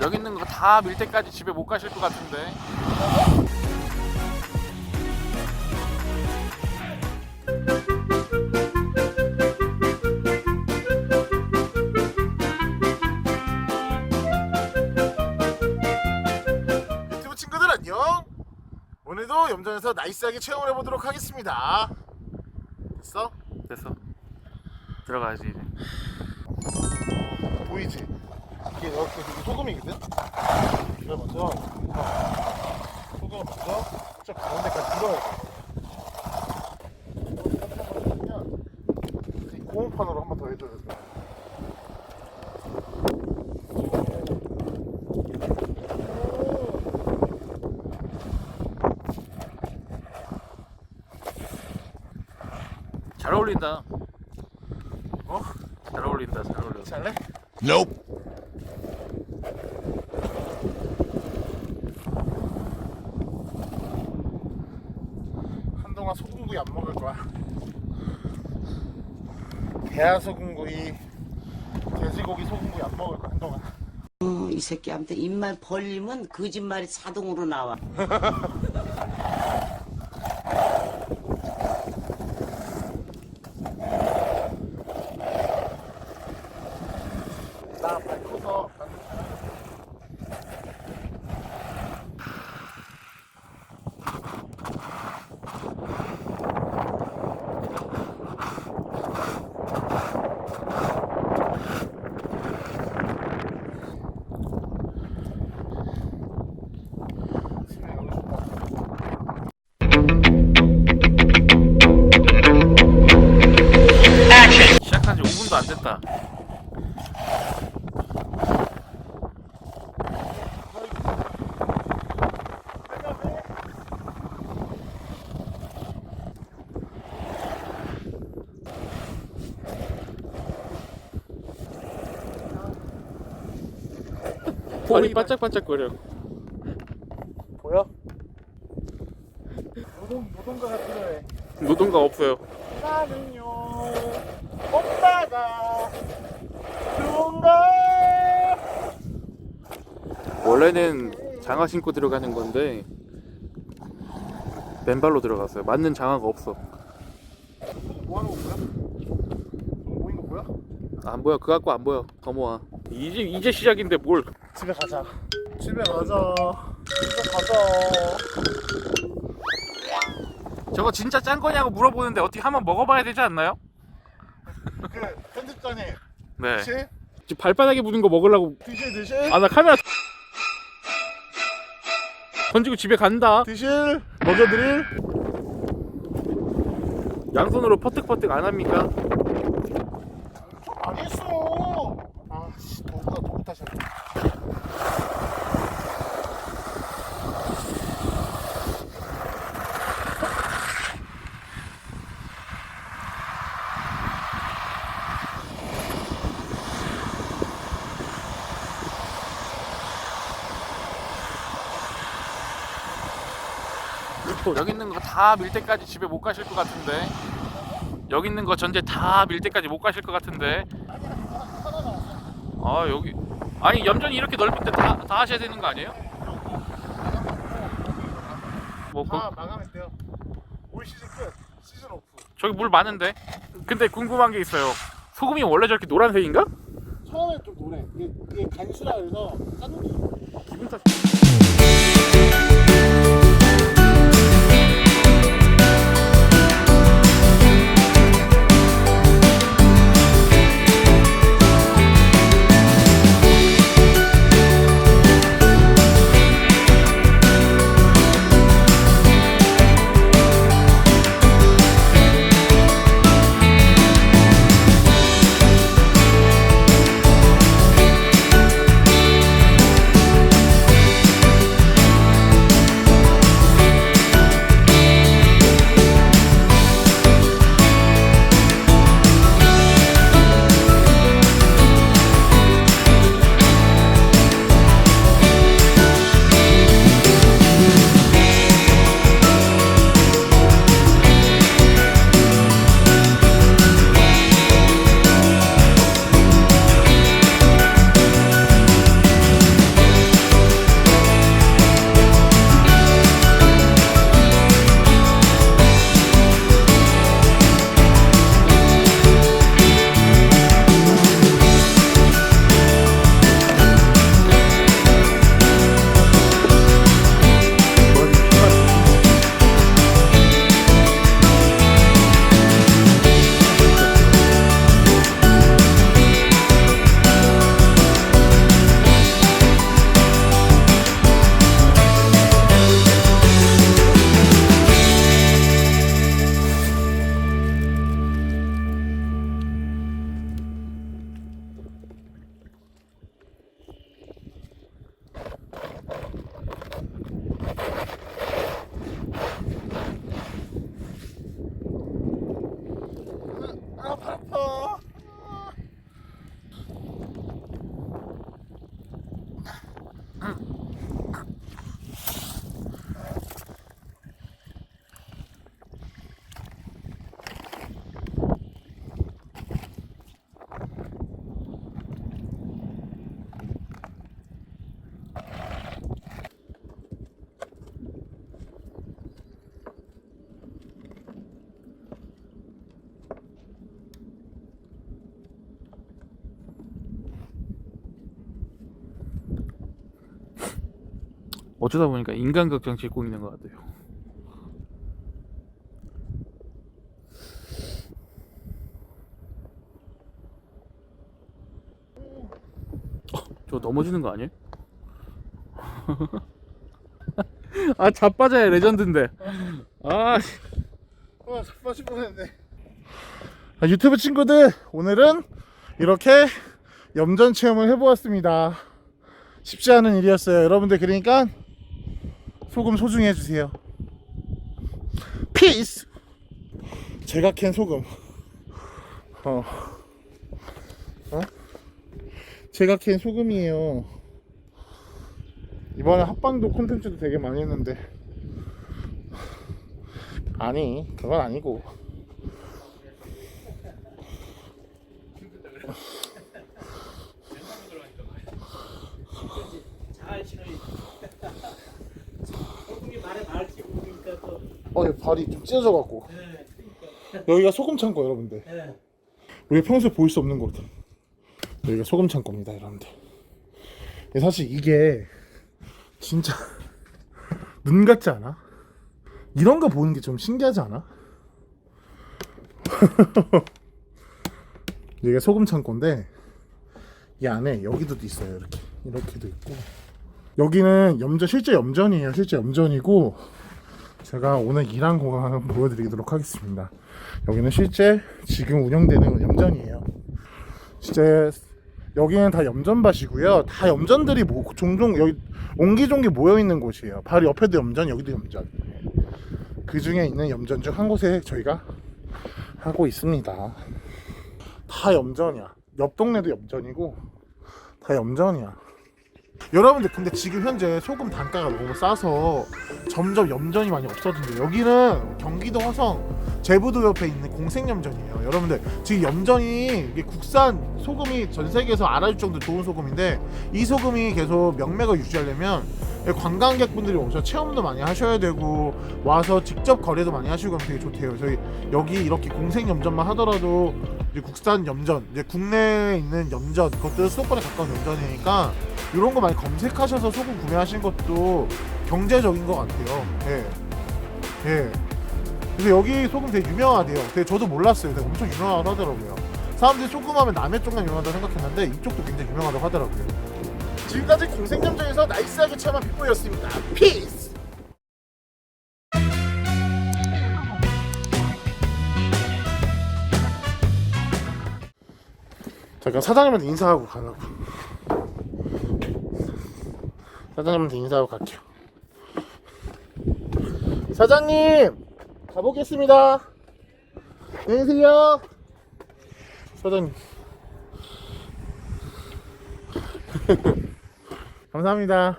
여기 있는 거 다 밀 때까지 집에 못 가실 것 같은데. 유튜브 친구들 안녕. 오늘도 염전에서 나이스하게 체험을 해보도록 하겠습니다. 됐어? 됐어. 들어가야지 이제. 보이지? 이게 이렇게 이게 소금이거든. 이걸 먼저 어, 소금을 먼저 저 가운데까지 밀어야 돼. 이 고무판으로 한 번 더 해줘야 돼. 잘 어울린다. 어? 잘 어울린다. 잘 어울려. 잘래? Nope. 동안 소금구이 안 먹을 거야. 대하 소금구이, 돼지고기 소금구이 안 먹을 거야 한동안. 어, 이 새끼한테 입만 벌리면 거짓말이 자동으로 나와. 볼이 반짝반짝거려. 보여? 노동 노동가가 필요해. 노동가 없어요. 나는요 오빠가 좋은가? 원래는 장화 신고 들어가는 건데 맨발로 들어갔어요. 맞는 장화가 없어. 뭐 하는 거? 좀 보인 거 보여? 안 보여. 그거 갖고 안 보여. 더 모아. 이제 이제 시작인데 뭘? 집에 가자. 집에 가자. 집에 가자. 저거 진짜 짠 거냐고 물어보는데 어떻게 한번 먹어봐야 되지 않나요? 그 편집장님, 네. 지금 발바닥에 묻은 거 먹으려고. 드실 드실? 아 나 카메라 던지고 집에 간다. 드실? 먹여드릴? 양손으로 퍼뜩퍼뜩 안 합니까? 안 했어. 도구 탓이야. 여기 있는 거 다 밀 때까지 집에 못 가실 것 같은데. 여기 있는 거 전체 다밀 때까지 못 가실 것 같은데. 아 여기 아니 염전이 이렇게 넓은데 다, 다 하셔야 되는 거 아니에요? 뭐 그, 다 마감했대요. 올 시즌 끝. 시즌 오프. 저기 물 많은데. 근데 궁금한 게 있어요. 소금이 원래 저렇게 노란색인가? 처음에 좀 노래. 이게, 이게 간수라 그래서 짠 기분 탓. 어쩌다 보니까 인간극장 찍고 있는 것 같아요. 어, 저 넘어지는 거 아니에요? 아 자빠져야 레전드인데. 아 씨. 와, 자빠질 뻔했네. 아, 유튜브 친구들, 오늘은 이렇게 염전 체험을 해보았습니다. 쉽지 않은 일이었어요. 여러분들, 그러니까 소금 소중히 해주세요. 피스! 제가 캔 소금. 어. 어? 제가 캔 소금이에요. 이번에 합방도 콘텐츠도 되게 많이 했는데. 아니, 그건 아니고. 또 어, 내 발이 좀 찢어져갖고. 네, 여기가 소금 창고, 여러분들. 네. 우리 평소에 보일 수 없는 곳. 여기가 소금 창고입니다, 여러분들. 근데 사실 이게 진짜 눈 같지 않아? 이런 거 보는 게 좀 신기하지 않아? 이게 소금 창고인데 이 안에 여기도 있어요, 이렇게 이렇게도 있고 여기는 염전 실제 염전이에요, 실제 염전이고 제가 오늘 일한 한번 보여드리도록 하겠습니다. 여기는 실제 지금 운영되는 염전이에요. 실제 여기는 다 염전밭이고요. 다 염전들이 뭐 종종 여기 옹기종기 모여 있는 곳이에요. 바로 옆에도 염전, 여기도 염전. 그 중에 있는 염전 중 한 곳에 저희가 하고 있습니다. 다 염전이야. 옆 동네도 염전이고 다 염전이야. 여러분들 근데 지금 현재 소금 단가가 너무 싸서 점점 염전이 많이 없어진대요. 여기는 경기도 화성 제부도 옆에 있는 공생염전이에요. 여러분들 지금 염전이 이게 국산 소금이 전 세계에서 알아줄 정도 좋은 소금인데 이 소금이 계속 명맥을 유지하려면 관광객분들이 오셔서 체험도 많이 하셔야 되고 와서 직접 거래도 많이 하시고 하면 되게 좋대요. 저희 여기 이렇게 공생염전만 하더라도 이제 국산 염전, 이제 국내에 있는 염전, 그것도 수도권에 가까운 염전이니까 이런 거 많이 검색하셔서 소금 구매하시는 것도 경제적인 것 같아요. 예. 예. 근데 여기 소금 되게 유명하대요. 근데 저도 몰랐어요. 되게 엄청 유명하다고 하더라고요. 사람들이 소금 하면 남해 쪽만 유명하다고 생각했는데 이쪽도 굉장히 유명하다고 하더라고요. 지금까지 공생점장에서 나이스하게 체험한 빅보였습니다. 피스! 잠깐 사장님한테 인사하고 가라고. 사장님한테 인사하고 갈게요. 사장님! 가보겠습니다. 안녕히 계세요. 사장님. 감사합니다.